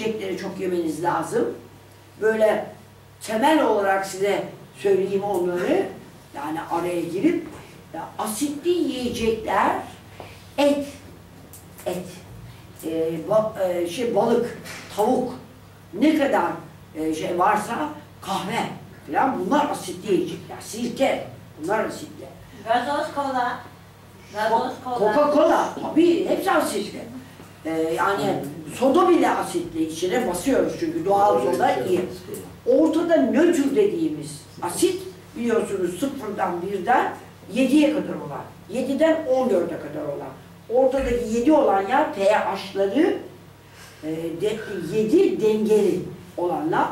yiyecekleri çok yemeniz lazım. Böyle temel olarak size söyleyeyim onları. Yani araya girip ya asitli yiyecekler et, et, e, ba- e, şey balık, tavuk ne kadar e, şey varsa kahve falan bunlar asitli yiyecekler. Sirke bunlar asitli. Gazoz kola. Gazoz kola. Coca-Cola tabii hepsi asitli. Ee, yani soda bile asitli içine basıyoruz çünkü doğal soda iyi. Ortada nötr dediğimiz asit biliyorsunuz sıfırdan birden 7'ye kadar olan, 7'den 14'e kadar olan. Ortadaki 7 olan yer pH'ları e, de, 7 dengeli olanlar.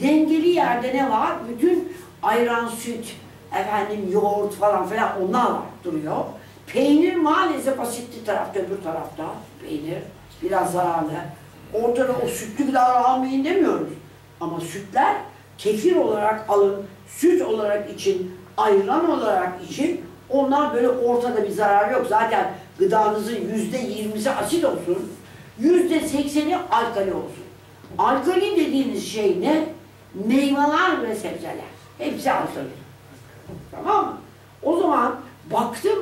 Dengeli yerde ne var? Bütün ayran, süt, efendim yoğurt falan filan onlar var duruyor. Peynir maalesef asitli tarafta öbür tarafta. Peynir biraz zararlı. Ortada o sütlü gıdalar almayın demiyoruz. Ama sütler kefir olarak alın, süt olarak için, ayran olarak için onlar böyle ortada bir zarar yok. Zaten gıdanızın yüzde yirmisi asit olsun, yüzde sekseni alkali olsun. Alkali dediğiniz şey ne? Meyveler ve sebzeler. Hepsi alkali. Tamam mı? O zaman baktım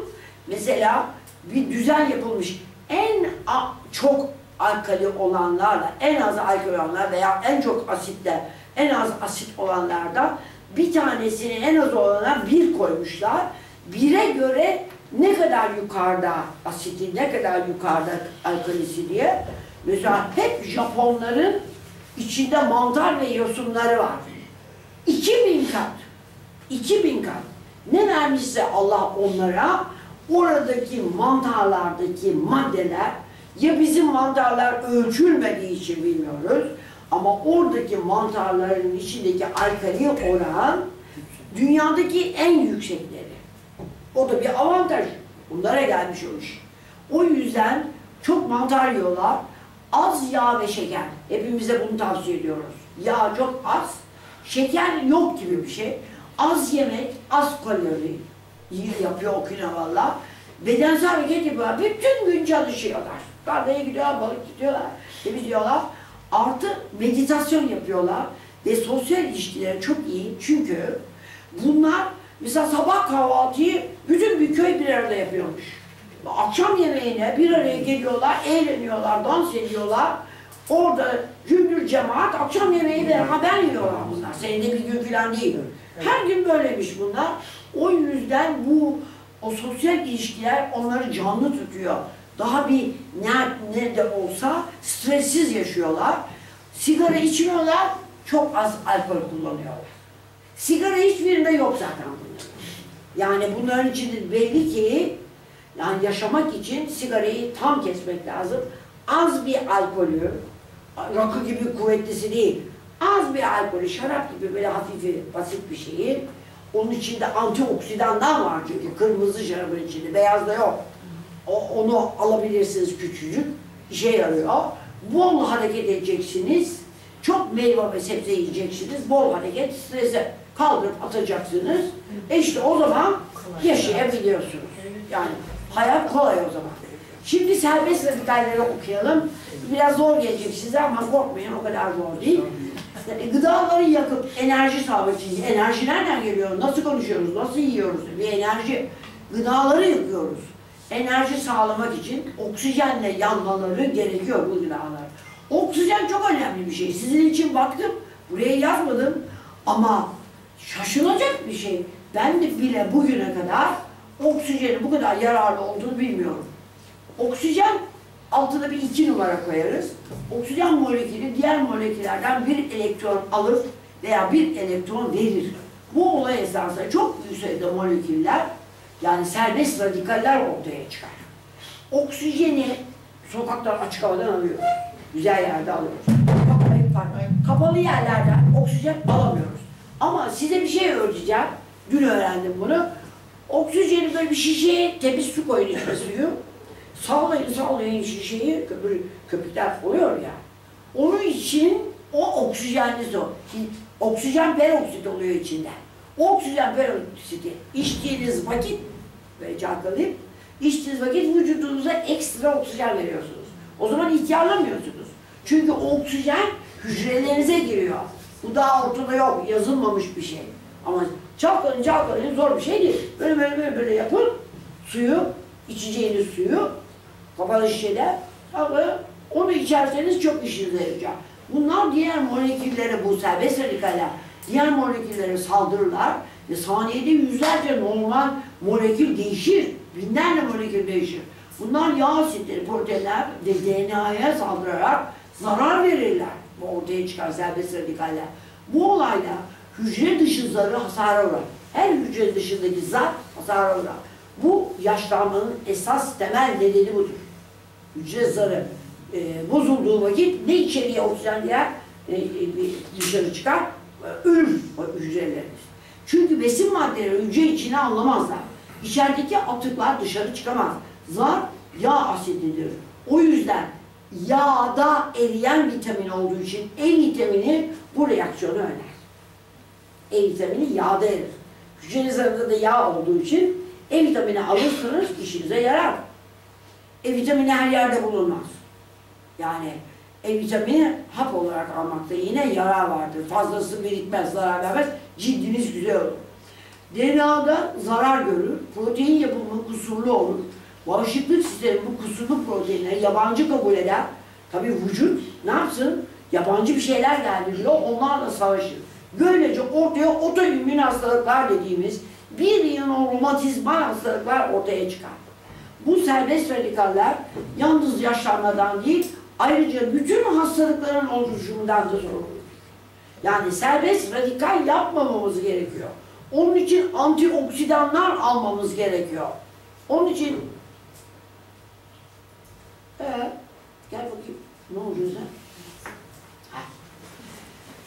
mesela bir düzen yapılmış. En çok alkali olanlarla en az alkali olanlar veya en çok asitle en az asit olanlardan bir tanesini en az olana bir koymuşlar. Bire göre ne kadar yukarıda asiti, ne kadar yukarıda alkalisi diye. Mesela hep Japonların içinde mantar ve yosunları var. 2000 kat. 2000 kat. Ne vermişse Allah onlara oradaki mantarlardaki maddeler ya bizim mantarlar ölçülmediği için bilmiyoruz ama oradaki mantarların içindeki alkali oran dünyadaki en yüksekleri. O da bir avantaj. Bunlara gelmiş o iş. O yüzden çok mantar yiyorlar. Az yağ ve şeker. Hepimize bunu tavsiye ediyoruz. Yağ çok az, şeker yok gibi bir şey. Az yemek, az kalori iyi yapıyor Okinawalılar. Bedensel hareket yapıyorlar. Bütün gün çalışıyorlar. Tarlaya gidiyorlar, balık tutuyorlar, temizliyorlar. Artı meditasyon yapıyorlar. Ve sosyal ilişkileri çok iyi. Çünkü bunlar mesela sabah kahvaltıyı bütün bir köy bir arada yapıyormuş. Akşam yemeğine bir araya geliyorlar, eğleniyorlar, dans ediyorlar. Orada cümbür cemaat akşam yemeği beraber yiyorlar bunlar. Senede bir gün falan değil. Her gün böylemiş bunlar. O yüzden bu o sosyal ilişkiler onları canlı tutuyor. Daha bir ne, nerede olsa stressiz yaşıyorlar. Sigara içmiyorlar, çok az alkol kullanıyorlar. Sigara hiçbirinde yok zaten bunların. Yani bunların içinde belli ki yani yaşamak için sigarayı tam kesmek lazım. Az bir alkolü, rakı gibi kuvvetlisi değil, az bir alkolü, şarap gibi böyle hafif basit bir şeyi, onun içinde antioksidanlar var çünkü kırmızı şarabın içinde, beyaz da yok. O, onu alabilirsiniz küçücük, işe yarıyor. Bol hareket edeceksiniz, çok meyve ve sebze yiyeceksiniz, bol hareket, stresi kaldırıp atacaksınız. E işte o zaman yaşayabiliyorsunuz. Yani hayat kolay o zaman. Şimdi serbest radikalleri okuyalım. Biraz zor gelecek size ama korkmayın o kadar zor değil. Yani gıdaları yakıp enerji sağlamak için, enerji nereden geliyor? Nasıl konuşuyoruz, nasıl yiyoruz? Bir enerji. Gıdaları yakıyoruz. Enerji sağlamak için oksijenle yanmaları gerekiyor bu gıdalar. Oksijen çok önemli bir şey. Sizin için baktım, buraya yazmadım ama şaşılacak bir şey. Ben de bile bugüne kadar oksijenin bu kadar yararlı olduğunu bilmiyorum. Oksijen altına bir iki numara koyarız. Oksijen molekülü diğer moleküllerden bir elektron alır veya bir elektron verir. Bu olay esnasında çok büyük sayıda moleküller yani serbest radikaller ortaya çıkar. Oksijeni sokaktan açık havadan alıyoruz. Güzel yerde alıyoruz. Kapalı, kapalı yerlerden oksijen alamıyoruz. Ama size bir şey öğreteceğim. Dün öğrendim bunu. Oksijeni böyle bir şişeye temiz su koyun içine suyu. Sallayın sallayın şişeyi, köpür, köpükler oluyor ya. Onun için o oksijenli. Şimdi Oksijen peroksit oluyor içinde. O oksijen peroksiti içtiğiniz vakit, böyle çalkalayıp, içtiğiniz vakit vücudunuza ekstra oksijen veriyorsunuz. O zaman ihtiyarlamıyorsunuz. Çünkü oksijen hücrelerinize giriyor. Bu daha ortada yok, yazılmamış bir şey. Ama çalkalayın çalkalayın zor bir şey değil. Böyle böyle böyle, böyle yapın. Suyu, içeceğiniz suyu kapalı şişede çalkalayın. Onu içerseniz çok işinize yarayacak. Bunlar diğer moleküllere, bu serbest diğer moleküllere saldırırlar ve saniyede yüzlerce normal molekül değişir. Binlerce molekül değişir. Bunlar yağ asitleri, proteinler ve DNA'ya saldırarak zarar verirler. Bu ortaya çıkan serbest radikaller. Bu olayda hücre dışı zarı hasara uğrar. Her hücre dışındaki zar hasara uğrar. Bu yaşlanmanın esas temel nedeni budur. Hücre zarı e, bozulduğu vakit ne içeriye oksijen girer, e, e, dışarı çıkar, e, ölür hücrelerimiz. Çünkü besin maddeleri hücre içine anlamazlar. İçerideki atıklar dışarı çıkamaz. Zar yağ asididir. O yüzden yağda eriyen vitamin olduğu için E vitamini bu reaksiyonu öner. E vitamini yağda erir. Hücre zarında da yağ olduğu için E vitamini alırsınız işinize yarar. E vitamini her yerde bulunmaz. Yani E vitamini hap olarak almakta yine yarar vardır. Fazlası birikmez, zarar vermez. Cildiniz güzel olur. DNA'da zarar görür, protein yapımı kusurlu olur. Bağışıklık sistemi bu kusurlu proteinleri yabancı kabul eder. Tabii vücut ne yapsın? Yabancı bir şeyler geldi diyor, onlarla savaşır. Böylece ortaya otoimmün hastalıklar dediğimiz bir yığın romatizmal hastalıklar ortaya çıkar. Bu serbest radikaller yalnız yaşlanmadan değil, ayrıca bütün hastalıkların oluşumundan da sorumludur. Yani serbest radikal yapmamamız gerekiyor. Onun için antioksidanlar almamız gerekiyor. Onun için ee, gel bakayım. Ne oluyor sen?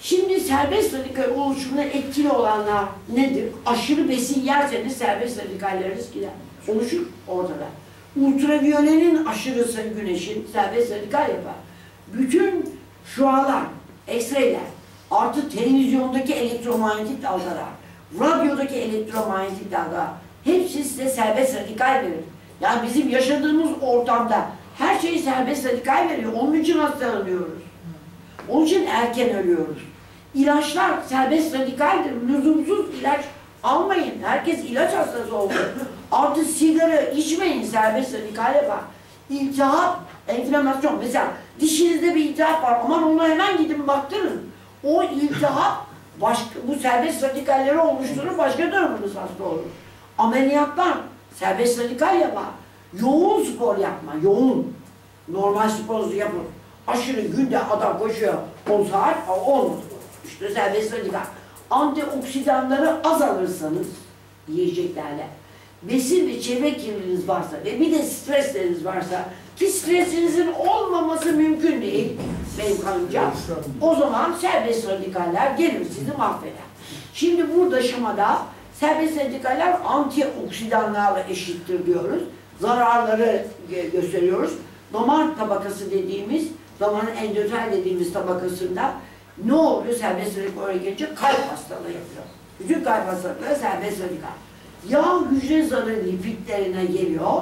Şimdi serbest radikal oluşumuna etkili olanlar nedir? Aşırı besin yerseniz serbest radikalleriniz gider. Oluşur ortada. Ultraviyolenin aşırısı güneşin serbest radikal yapar. Bütün şualar, X-ray'ler, artı televizyondaki elektromanyetik dalgalar, radyodaki elektromanyetik dalgalar hepsi size serbest radikal verir. Yani bizim yaşadığımız ortamda her şey serbest radikal veriyor. Onun için hastalanıyoruz. Onun için erken ölüyoruz. İlaçlar serbest radikaldir. Lüzumsuz ilaç almayın. Herkes ilaç hastası oldu. Artı sigara içmeyin. Serbest radikal yapar. İltihap, enflamasyon. Mesela dişinizde bir iltihap var. Aman ona hemen gidin baktırın. O iltihap başka, bu serbest radikalleri oluşturur. Başka tarafınız hasta olur. Ameliyatlar serbest radikal yapar. Yoğun spor yapma. Yoğun. Normal spor yapın. Aşırı günde adam koşuyor 10 saat o olmadı. İşte serbest radikal. Antioksidanları az alırsanız yiyeceklerle besin ve çevre kirliliğiniz varsa ve bir de stresleriniz varsa ki stresinizin olmaması mümkün değil benim kanımca o zaman serbest radikaller gelir sizi mahveder. Şimdi burada şamada serbest radikaller antioksidanlarla eşittir diyoruz. Zararları gö- gösteriyoruz. Damar tabakası dediğimiz, damarın endotel dediğimiz tabakasında ne oluyor serbest radikal oraya gelince kalp hastalığı yapıyor. Bütün kalp hastalıkları serbest radikal. Yağ hücre zarı lipidlerine geliyor.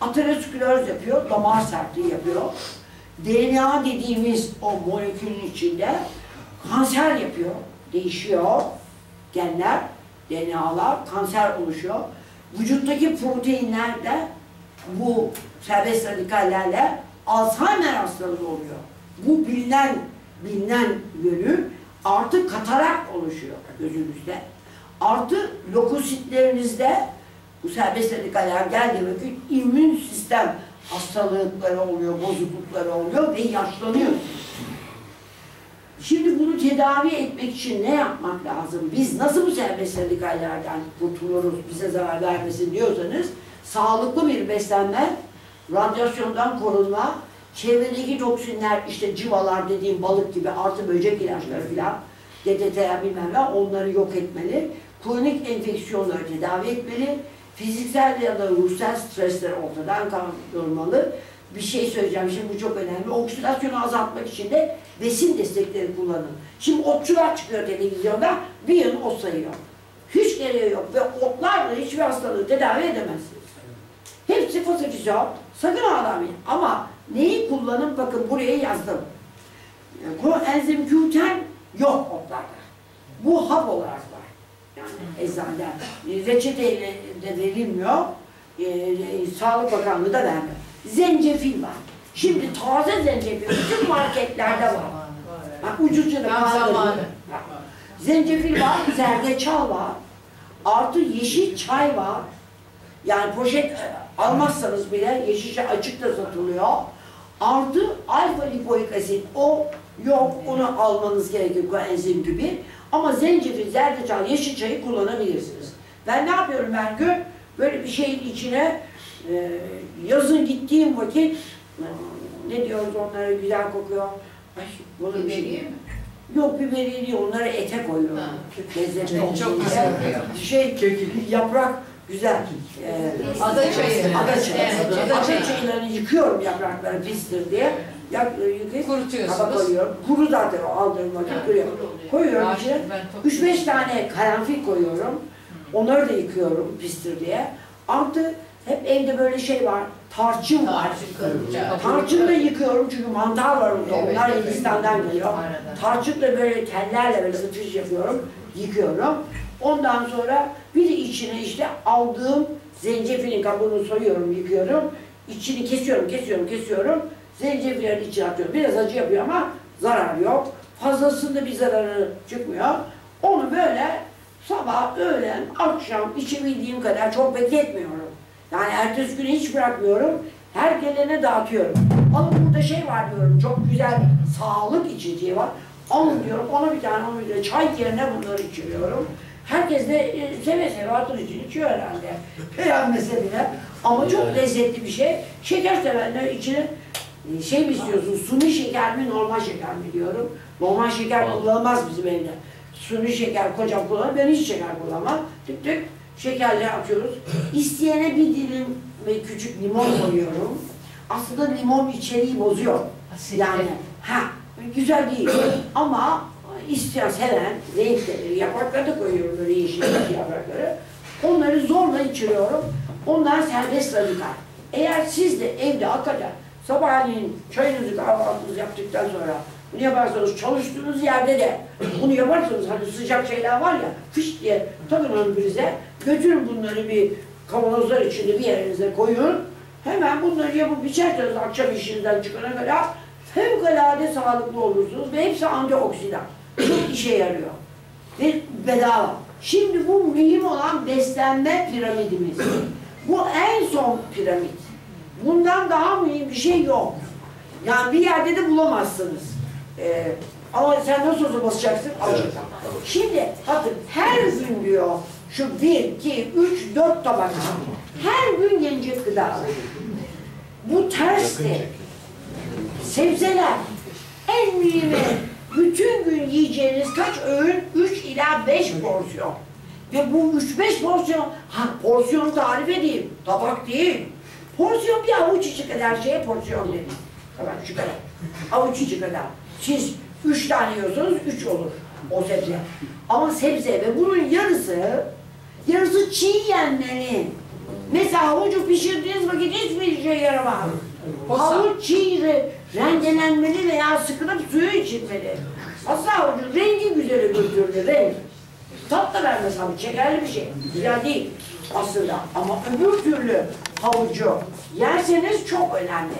Ateroskleroz yapıyor, damar sertliği yapıyor. DNA dediğimiz o molekülün içinde kanser yapıyor, değişiyor. Genler, DNA'lar, kanser oluşuyor. Vücuttaki proteinler de bu serbest radikallerle Alzheimer hastalığı oluyor. Bu bilinen bilinen yönü artı katarak oluşuyor gözünüzde. Artı lokositlerinizde bu serbest radikaller geldiği vakit immün sistem hastalıkları oluyor, bozuklukları oluyor ve yaşlanıyor. Şimdi bunu tedavi etmek için ne yapmak lazım? Biz nasıl bu serbest radikallerden kurtuluruz, bize zarar vermesin diyorsanız sağlıklı bir beslenme, radyasyondan korunma, çevredeki toksinler işte civalar dediğim balık gibi artı böcek ilaçları filan DDT'ler bilmem ne onları yok etmeli. Kronik enfeksiyonları tedavi etmeli. Fiziksel ya da ruhsal stresleri ortadan kaldırmalı. Bir şey söyleyeceğim şimdi bu çok önemli. Oksidasyonu azaltmak için de besin destekleri kullanın. Şimdi otçular çıkıyor televizyonda bir yıl ot sayıyor. Hiç gereği yok ve otlarla hiçbir hastalığı tedavi edemezsiniz. Hepsi fosefizyon. Sakın ağlamayın. Ama neyi kullanın bakın buraya yazdım. E, Koenzim Q10 yok otlarda. Bu hap olarak var. Yani eczanede. E, Reçeteyle de verilmiyor. E, e, Sağlık Bakanlığı da vermiyor. Zencefil var. Şimdi taze zencefil bütün marketlerde var. Ha, ucuzca da pahalı. Zencefil var, zerdeçal var. Artı yeşil çay var. Yani poşet e, almazsanız bile yeşil çay açıkta satılıyor. Artı alfa lipoik asit o yok onu almanız gerekiyor koenzim gibi. Ama zencefil, zerdeçal, yeşil çayı kullanabilirsiniz. Ben ne yapıyorum her gün? Böyle bir şeyin içine e, yazın gittiğim vakit e, ne diyoruz onlara güzel kokuyor. Ay, bunu bir Biberiye şey. mi? Yok biberiye değil onları ete koyuyorum. Lezzetli Çok olsun güzel. Şey yaprak güzel. Ee, Ada çayı. Ada çayı. Ada ada çayı. çayılarını yıkıyorum yaprakları pistir diye. Yak, Kurutuyorsunuz. kaba koyuyorum. Kuru zaten o aldığım vakit kuru oluyor. Koyuyorum Daha içine. ben çok- 3-5 tane karanfil koyuyorum. Onları da yıkıyorum pistir diye. Artı hep evde böyle şey var. Tarçın var. Tarçın da yıkıyorum çünkü mantar var orada. Evet, Onlar evet, Hindistan'dan evet. geliyor. Tarçınla böyle tellerle böyle fıtış yapıyorum. Yıkıyorum. Ondan sonra bir de içine işte aldığım zencefilin kabuğunu soyuyorum, yıkıyorum. İçini kesiyorum, kesiyorum, kesiyorum. Zencefillerin içine atıyorum. Biraz acı yapıyor ama zarar yok. Fazlasında bir zararı çıkmıyor. Onu böyle sabah, öğlen, akşam içebildiğim kadar çok bekletmiyorum. Yani ertesi günü hiç bırakmıyorum. Her gelene dağıtıyorum. Alın burada şey var diyorum, çok güzel sağlık içeceği var. Alın diyorum, ona bir tane, ona bir tane. Çay yerine bunları içiriyorum. Herkes de e, seve seve hatır için içiyor herhalde. Beğenmese bile. Ama çok lezzetli bir şey. Şeker sevenler içine e, şey mi istiyorsun, suni şeker mi, normal şeker mi diyorum. Normal şeker kullanılmaz bizim evde. Suni şeker kocam kullanır, ben hiç şeker kullanmam. Tık tık şekerle atıyoruz. İsteyene bir dilim ve küçük limon koyuyorum. Aslında limon içeriği bozuyor. Yani ha güzel değil ama isteyen seven renkleri, yaprakları da koyuyorum böyle yeşil yaprakları. Onları zorla içiriyorum. Onlar serbest radikal. Eğer siz de evde hakikaten sabahleyin çayınızı kahvaltınızı yaptıktan sonra bunu yaparsanız çalıştığınız yerde de bunu yaparsanız hani sıcak şeyler var ya fış diye takın onu prize götürün bunları bir kavanozlar içinde bir yerinize koyun. Hemen bunları yapıp içerseniz akşam işinizden çıkana kadar fevkalade sağlıklı olursunuz ve hepsi antioksidan. Çok işe yarıyor. Ve bedava. Şimdi bu mühim olan beslenme piramidimiz. Bu en son piramit. Bundan daha mühim bir şey yok. Yani bir yerde de bulamazsınız. Ee, ama sen nasıl olsa basacaksın, alacaksın. Şimdi bakın her gün diyor şu bir, iki, üç, dört tabak her gün yenecek gıda. Bu tersti. Sebzeler en mühimi bütün gün yiyeceğiniz kaç öğün? 3 ila 5 porsiyon. Ve bu 3-5 porsiyon, ha porsiyonu tarif edeyim, tabak değil. Porsiyon bir avuç içi kadar şeye porsiyon dedim. Tamam şu kadar. Avuç içi kadar. Siz 3 tane yiyorsanız 3 olur o sebze. Ama sebze ve bunun yarısı, yarısı çiğ yenmenin. Mesela havucu pişirdiğiniz vakit hiçbir işe yaramaz. Havuç çiğ re- rendelenmeli veya sıkılıp suyu içilmeli. Aslında havucun rengi güzeli götürür, renk. Tat da vermez havuç, şekerli bir şey. Güzel değil aslında. Ama öbür türlü havucu yerseniz çok önemli.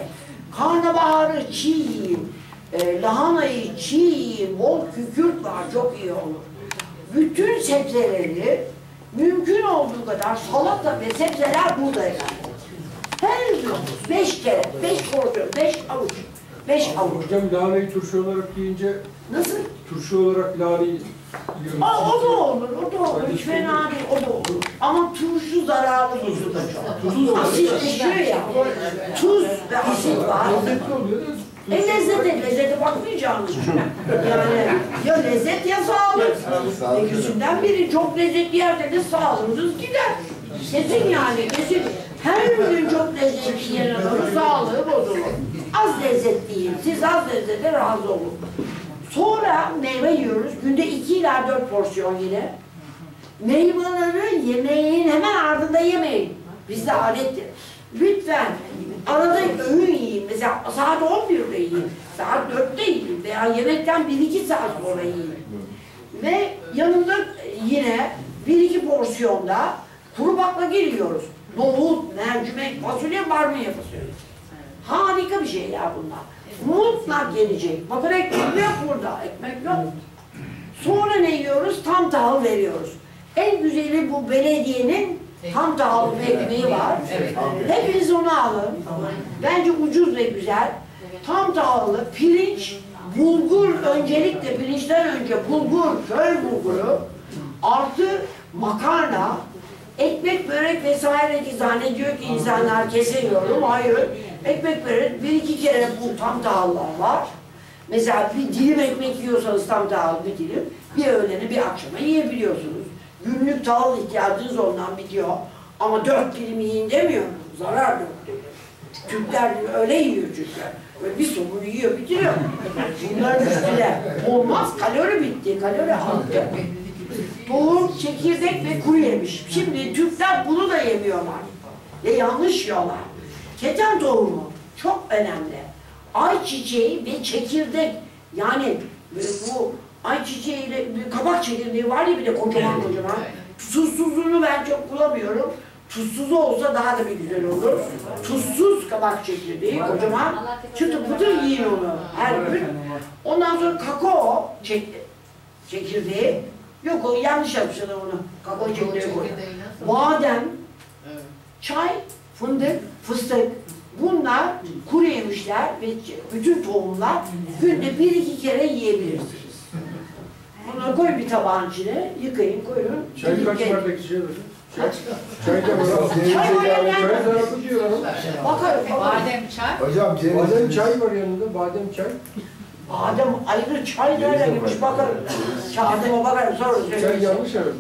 Karnabaharı çiğ yiyin, e, lahanayı çiğ yiyin, bol kükürt var, çok iyi olur. Bütün sebzeleri mümkün olduğu kadar salata ve sebzeler burada efendim. Her gün beş kere, beş porsiyon, beş avuç, beş avuç. Hocam laneyi turşu olarak yiyince Nasıl? turşu olarak laneyi. Aa, o da olur, o da olur. Hiç fena değil, o da olur. Ama turşu zararlı tuzu da çok. Var. Asitleşiyor ya. Tuz ve asit var. Lezzetli oluyor da. E lezzete, lezzete bakmayacağınız Yani ya lezzet ya sağlık. İkisinden biri çok lezzetli yerseniz sağlığınız gider. Kesin yani, kesin. Her gün çok lezzetli yenen olur, sağlığı bozulur. Az lezzetli yiyin, siz az lezzete razı olun. Sonra meyve yiyoruz. Günde 2 ila 4 porsiyon yine. Meyveleri yemeğin hemen ardında yemeyin. Bizde adettir. Lütfen arada öğün yiyin. Mesela saat 11'de yiyin. Saat dörtte yiyin veya yemekten bir iki saat sonra yiyin. Ve yanında yine bir iki porsiyonda kuru baklagil yiyoruz. Nohut, mercimek, fasulye, barbunya fasulye. Harika bir şey ya bunlar. Mutlak gelecek. Bakın ekmek yok burada. Ekmek yok. Sonra ne yiyoruz? Tam tahıl veriyoruz. En güzeli bu belediyenin tam tahıl ekmeği var. Evet. Hepiniz onu alın. Bence ucuz ve güzel. Tam tahıllı pirinç, bulgur öncelikle pirinçten önce bulgur, köy bulguru artı makarna, ekmek börek vesaire ki zannediyor ki insanlar kesemiyorum. Hayır. Ekmek börek bir iki kere bu tam tahıllar var. Mesela bir dilim ekmek yiyorsanız tam tahıl bir dilim, bir öğleni bir akşama yiyebiliyorsunuz. Günlük tahıl ihtiyacınız ondan bitiyor. Ama dört dilim yiyin demiyorum. Zarar dört dilim. Türkler öyle yiyor çünkü. Böyle bir somunu yiyor, bitiriyor. Bunların üstüne olmaz, kalori bitti, kalori arttı. Tohum, çekirdek ve kuru yemiş. Şimdi Türkler bunu da yemiyorlar. Ve yanlış yiyorlar. Keten tohumu çok önemli. Ayçiçeği ve çekirdek yani bu ayçiçeğiyle kabak çekirdeği var ya bir de kocaman kocaman. Tuzsuzluğunu ben çok bulamıyorum. Tuzsuz olsa daha da bir güzel olur. Tuzsuz kabak çekirdeği kocaman. Çıtır pıtır yiyin onu her gün. Ondan sonra kakao çek çekirdeği. Yok o yanlış yapmışlar onu. Kakao çekirdeği koy. Badem, çay, fındık, fıstık. Bunlar kuru yemişler ve bütün tohumlar günde bir iki kere yiyebilirsiniz. Bunları koy bir tabağın içine, yıkayın, koyun. Çay kaç bardak içiyorlar? Çay, çay da var. Çay var. Bakarım. Badem çay. Hocam Badem çay var yanında, badem çay. Adem ayrı çay nereymiş bakarım. Adem'e bakarım sonra bir şey demek lazım.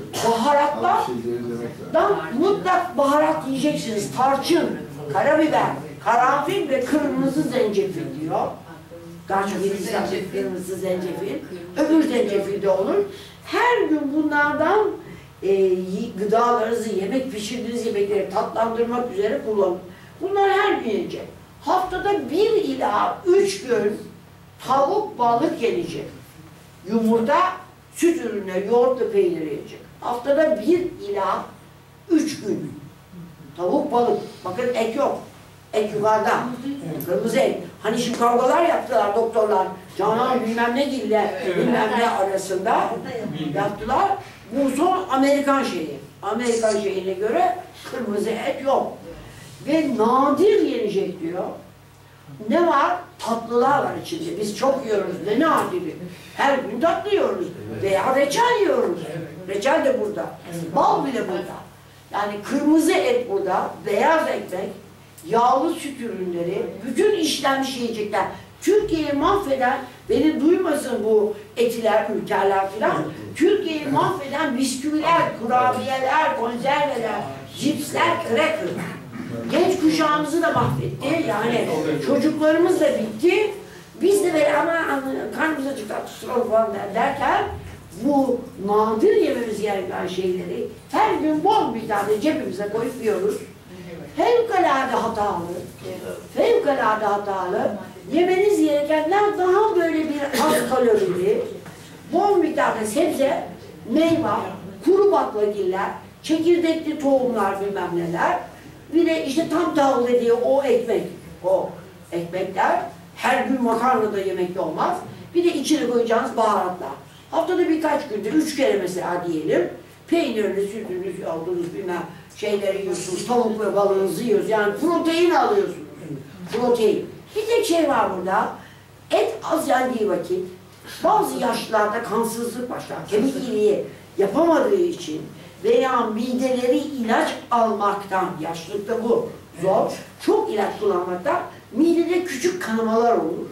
Dan mutlak baharat yiyeceksiniz. Tarçın, karabiber, karanfil ve kırmızı zencefil diyor. Hindistan Zencefil. kırmızı zencefil. Öbür zencefil de olur. Her gün bunlardan e, gıdalarınızı, yemek pişirdiğiniz yemekleri tatlandırmak üzere kullanın. Bunlar her gün yenecek. Haftada bir ila üç gün tavuk, balık gelecek. Yumurta, süt ürünleri, yoğurt ve peynir yiyecek. Haftada bir ila üç gün. Tavuk, balık. Bakın et yok. Et yukarıda. Kırmızı et. Hani şimdi kavgalar yaptılar doktorlar. Canan bilmem ne dille bilmem ne arasında yaptılar. Bu son Amerikan şeyi. Amerikan şeyine göre kırmızı et yok. Ve nadir yenecek diyor. Ne var? Tatlılar var içinde. Biz çok yiyoruz. Ne nadiri? Her gün tatlı yiyoruz. Veya reçel yiyoruz. Reçel de burada. Bal bile burada. Yani kırmızı et burada, beyaz ekmek, yağlı süt ürünleri, bütün işlenmiş yiyecekler. Türkiye'yi mahveden, beni duymasın bu etiler, ülkeler filan, Türkiye'yi mahveden bisküviler, kurabiyeler, konserveler, cipsler, cracker. Genç kuşağımızı da mahvetti. Yani çocuklarımız da bitti. Biz de böyle ama karnımız acıktı atıştıralım falan der- derken bu nadir yememiz gereken şeyleri her gün bol bir tane cebimize koyup yiyoruz. Fevkalade hatalı, fevkalade hatalı. Yemeniz gerekenler daha böyle bir az kalorili, bol miktarda sebze, meyve, kuru baklagiller, çekirdekli tohumlar bilmem neler. Bir de işte tam tahıl dediği o ekmek, o ekmekler her gün makarna da yemekte olmaz. Bir de içine koyacağınız baharatlar. Haftada birkaç günde, üç kere mesela diyelim, peynirini, sütünüz, yoğurdunuz bilmem şeyleri yiyorsunuz, tavuk ve balığınızı yiyorsunuz. Yani protein alıyorsunuz. Protein. Bir tek şey var burada, et az yendiği vakit bazı yaşlılarda kansızlık başlar. Kemik iliği yapamadığı için veya mideleri ilaç almaktan, yaşlılıkta bu zor, çok ilaç kullanmaktan midede küçük kanamalar olur.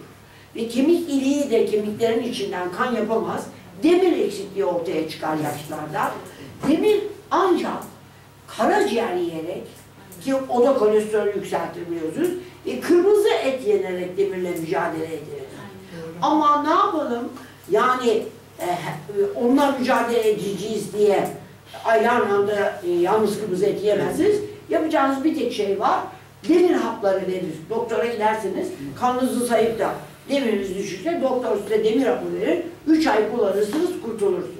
Ve kemik iliği de kemiklerin içinden kan yapamaz. Demir eksikliği ortaya çıkar yaşlarda. Demir ancak karaciğer yiyerek ki o da kolesterol yükseltir biliyorsunuz. E, kırmızı et yenerek demirle mücadele ederiz. Ama ne yapalım? Yani e, onunla mücadele edeceğiz diye aynı anda e, yalnız kırmızı et yemezsiniz. Yapacağınız bir tek şey var. Demir hapları verir. Doktora gidersiniz. Kanınızı sayıp da Demiriniz düşürse doktor size demir hapı verir. 3 ay kullanırsınız kurtulursunuz.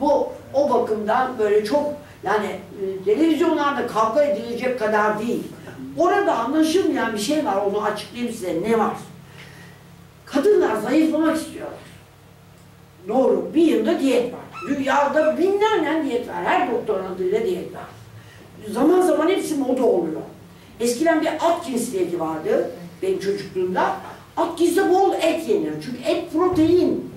Bu o bakımdan böyle çok yani e, televizyonlarda kavga edilecek kadar değil. Orada anlaşılmayan bir şey var onu açıklayayım size ne var. Kadınlar zayıflamak istiyorlar. Doğru. Bir yılda diyet var. Dünyada binlerle diyet var. Her doktorun adıyla diyet var. Zaman zaman hepsi moda oluyor. Eskiden bir Atkins diyeti vardı benim çocukluğumda. Atkins'te bol et yenir. Çünkü et protein.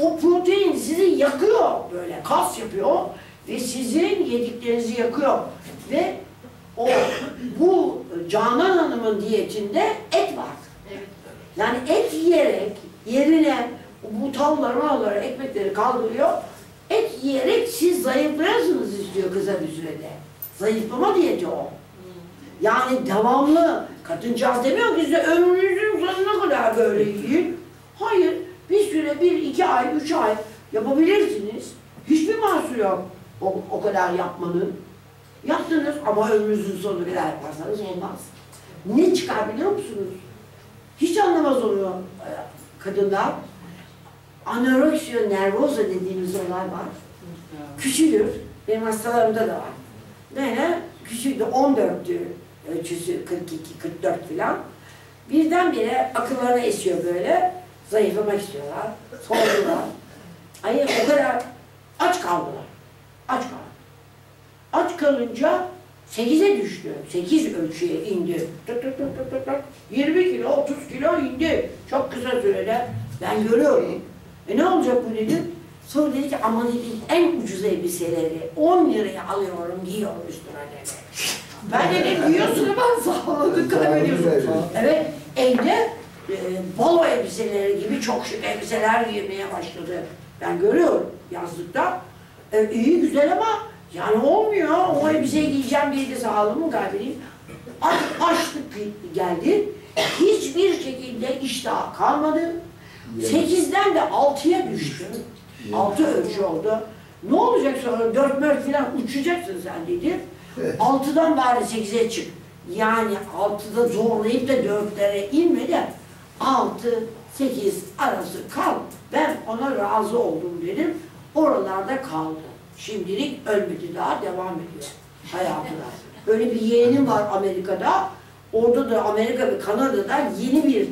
O protein sizi yakıyor böyle. Kas yapıyor ve sizin yediklerinizi yakıyor. Ve o bu Canan Hanım'ın diyetinde et var. Evet. Yani et yiyerek yerine bu tavları, mavları, ekmekleri kaldırıyor. Yiyerek siz zayıflayasınız istiyor kısa bir sürede. Zayıflama diyeti o. Yani devamlı kadıncağız demiyor ki size ömrünüzün sonuna kadar böyle yiyin. Hayır, bir süre bir, iki ay, üç ay yapabilirsiniz. Hiçbir mahsur yok o, o kadar yapmanın. Yaptınız ama ömrünüzün sonuna kadar yaparsanız olmaz. Ne çıkar biliyor musunuz? Hiç anlamaz onu e, kadınlar. Anoreksiya nervosa dediğimiz olay var. Küçülür. Benim hastalarımda da var. Böyle küçüldü 14'tü ölçüsü 42 44 falan. Birdenbire akıllarına esiyor böyle. Zayıflamak istiyorlar. Sordular. Ay o kadar aç kaldılar. Aç kaldılar. Aç kalınca 8'e düştü. 8 ölçüye indi. Tık tık tık tık tık. 20 kilo, 30 kilo indi. Çok kısa sürede. Ben görüyorum. E ne olacak bu dedim. Sonra dedi ki ama dedi en ucuz elbiseleri 10 liraya alıyorum giyiyorum üstüne dedi. Ben dedim giyiyorsun ama sağladık kaybediyorsun. Evet evde e, balo elbiseleri gibi çok şık elbiseler giymeye başladı. Ben görüyorum yazlıkta. E, iyi güzel ama yani olmuyor. O elbiseyi giyeceğim diye de sağlığımı kaybedeyim. Aç, açlık geldi. Hiçbir şekilde iştah kalmadı. Sekizden de altıya düştü. Altı ölçü oldu. Ne olacak sonra? Dört mört falan uçacaksın sen dedi. Evet. Altıdan bari sekize çık. Yani altıda zorlayıp da dörtlere inme de altı, sekiz arası kal. Ben ona razı oldum dedim. Oralarda kaldı. Şimdilik ölmedi daha devam ediyor hayatına. Böyle bir yeğenim var Amerika'da. Orada da Amerika ve Kanada'da yeni bir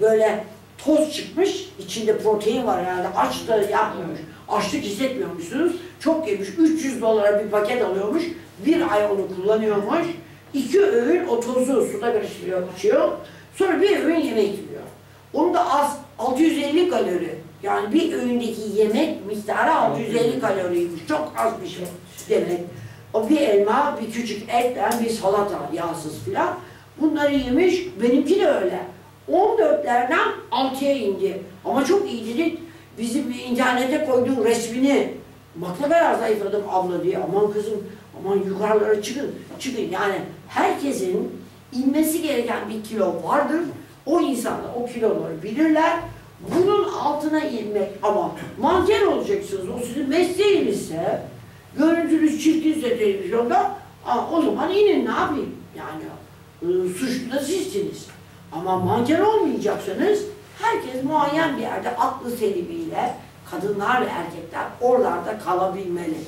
böyle toz çıkmış. İçinde protein var herhalde. Aç da yapmıyormuş. Açlık hissetmiyormuşsunuz. Çok yemiş. 300 dolara bir paket alıyormuş. Bir ay onu kullanıyormuş. İki öğün o tozu suda karıştırıyor, içiyor. Sonra bir öğün yemek yiyor. Onu da az, 650 kalori. Yani bir öğündeki yemek miktarı 650 kaloriymiş. Çok az bir şey demek. O bir elma, bir küçük etten bir salata yağsız filan. Bunları yemiş. Benimki de öyle. 14'lerden 6'ya indi. Ama çok iyi dedik. Bizim internete koyduğun resmini bak ne kadar zayıfladım abla diye. Aman kızım, aman yukarılara çıkın. Çıkın. Yani herkesin inmesi gereken bir kilo vardır. O insanlar o kiloları bilirler. Bunun altına inmek ama manken olacaksınız. O sizin mesleğinizse, görüntünüz çirkinse televizyonda, o zaman inin ne yapayım? Yani e, suçlu da sizsiniz. Ama manken olmayacaksanız herkes muayyen bir yerde aklı selimiyle kadınlar ve erkekler oralarda kalabilmeli.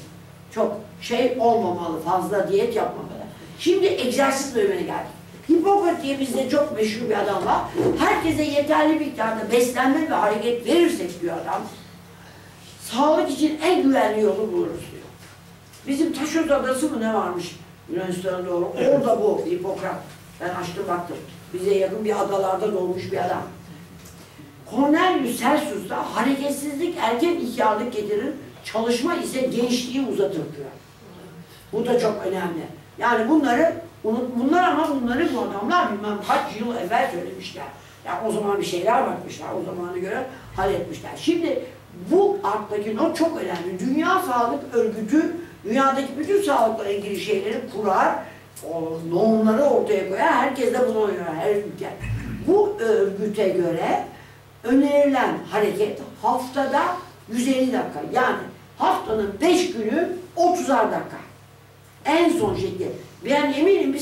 Çok şey olmamalı, fazla diyet yapmamalı. Şimdi egzersiz bölümüne geldik. Hipokrat diye bizde çok meşhur bir adam var. Herkese yeterli miktarda beslenme ve hareket verirsek diyor adam, sağlık için en güvenli yolu buluruz diyor. Bizim Taşöz Adası mı ne varmış Yunanistan'a doğru? Orada bu Hipokrat. Ben açtım baktım. Bize yakın bir adalarda doğmuş bir adam. Cornelius Celsus da hareketsizlik erken ihtiyarlık getirir, çalışma ise gençliği uzatır diyor. Bu da çok önemli. Yani bunları, bunlar ama bunları bu adamlar bilmem kaç yıl evvel söylemişler. Yani o zaman bir şeyler bakmışlar, o zamana göre halletmişler. Şimdi bu alttaki not çok önemli. Dünya Sağlık Örgütü dünyadaki bütün sağlıkla ilgili şeyleri kurar, o normları ortaya koyar, herkes de buna uyar, her ülke. Bu örgüte göre önerilen hareket haftada 150 dakika. Yani haftanın 5 günü 30'ar dakika. En son şekli. Ben eminim bir